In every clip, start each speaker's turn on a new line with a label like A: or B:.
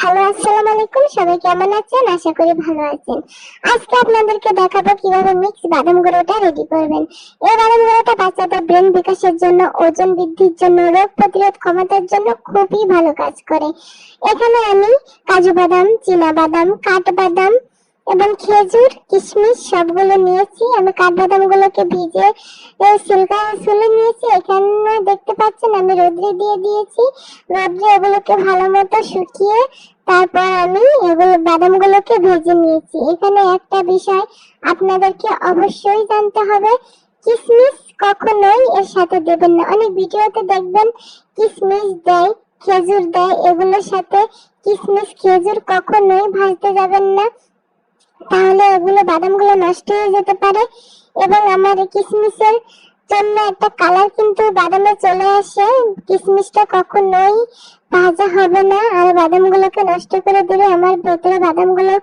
A: Hello, আসসালামু আলাইকুম। সবাই কেমন আছেন? আশা করি ভালো আছেন। আজকে আপনাদেরকে দেখাবো কীভাবে মিক্স বাদাম গুঁড়োটা রেডি করবেন। এই বাদাম গুঁড়োটা বাচ্চাদের ব্রেন বিকাশের জন্য, ওজন বৃদ্ধির জন্য, রোগ প্রতিরোধ ক্ষমতার জন্য খুবই ভালো কাজ করে। এখানে আমি কাজু বাদাম, চীনা বাদাম কাঠবাদাম এবং খেজুর, কিশমিশ সবগুলো নিয়েছি। আমি কাঠবাদাম গুলোকে ভিজে সিলকা সুলে নিয়েছি। এখানে পাচ্ছেন আমি রোদ্রে দিয়ে দিয়েছি। রোদ্রে এগুলোকে ভালো মতো শুকিয়ে তারপর আমি এগুলো, বাদামগুলোকে ভেজে নিয়েছি। এখানে একটা বিষয় আপনাদেরকে অবশ্যই জানতে হবে কিশমিশ কখনোই এর সাথে দেবেন না। অনেক ভিডিওতে দেখবেন কিশমিশ দেয়, খেজুর দেয়, এগুলোর সাথে কিশমিশ খেজুর কখনোই ভাজতে যাবেন না। তাহলে এগুলো বাদামগুলো নষ্ট হয়ে যেতে পারে। এবং আমার কিশমিশের জন্য একটা কালার কিন্তু বাদামে চলে আসে। কিশমিশটা কখনোই ভাজা হবে না। আর বাদামগুলোকে নষ্ট করে দিলে আমার ভেতরে বাদামগুলো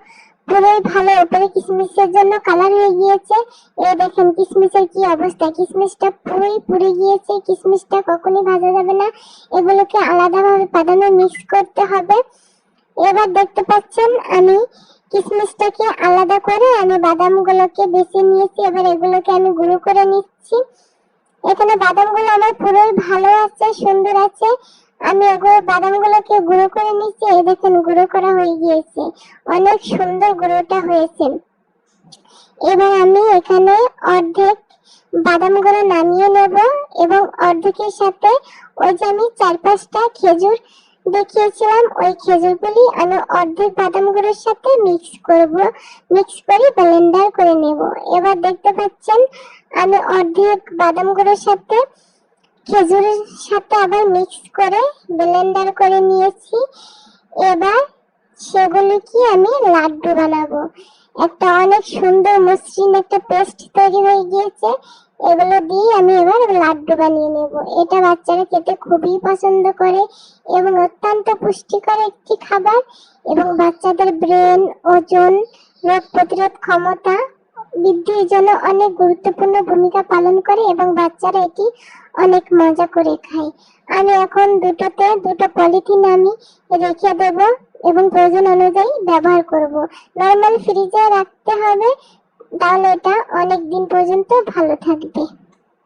A: পুরোই ভালো। উপরে কিশমিশের জন্য কালার হয়ে গিয়েছে। এই দেখেন কিশমিশের কি অবস্থা। কিশমিশটা পুরোই পুড়ে গিয়েছে। কিশমিশটা কখনোই ভাজা যাবে না। এগুলোকে আলাদাভাবে বাদামে মিক্স করতে হবে। এবার দেখতে পাচ্ছেন আমি কিশমিশটাকে আলাদা করে আমি বাদামগুলোকে বেছে নিয়েছি। এবার এগুলোকে আমি গুঁড়ো করে নিচ্ছি। এখানে বাদামগুলো আমার পুরোই ভালো আছে, সুন্দর আছে। আমি এগুলো বাদামগুলোকে গুঁড়ো করে নিচ্ছি এই দেখেন গুঁড়ো করা হয়ে গিয়েছে। অনেক সুন্দর গুঁড়োটা হয়েছে। এবার আমি এখানে অর্ধেক বাদাম গুঁড়ো নামিয়ে নেব এবং অর্ধেকের সাথে ওই যে আমি চার পাঁচটা খেজুর দেখিয়েছিলাম, ওই খেজুরগুলি আমি অর্ধেক বাদাম গুঁড়োর সাথে মিক্স করব মিক্স করে ব্লেন্ডার করে নেব। এবার দেখতে পাচ্ছেন আমি অর্ধেক বাদাম গুঁড়োর সাথে খেজুরের সাথে আবার মিক্স করে ব্লেন্ডার করে নিয়েছি। এবার সেগুলি কি আমি লাড্ডু বানাবো। একটা অনেক সুন্দর মসৃণ একটা পেস্ট তৈরি হয়ে গিয়েছে। এগুলো দিয়ে আমি এবার লাড্ডু বানিয়ে নেব। এটা বাচ্চারা খেতে খুবই পছন্দ করে এবং অত্যন্ত পুষ্টিকর একটি খাবার এবং বাচ্চাদের ব্রেন, ওজন, রোগ প্রতিরোধ ক্ষমতা বৃদ্ধির জন্য অনেক গুরুত্বপূর্ণ ভূমিকা পালন করে এবং বাচ্চারা এটি অনেক মজা করে খায়। আমি এখন দুটোতে দুটো পলিথিন আমি রেখে দেব। এবং প্রয়োজন অনুযায়ী ব্যবহার করব। নর্মাল ফ্রিজে রাখতে হবে, তাহলে এটা অনেক দিন পর্যন্ত ভালো থাকবে।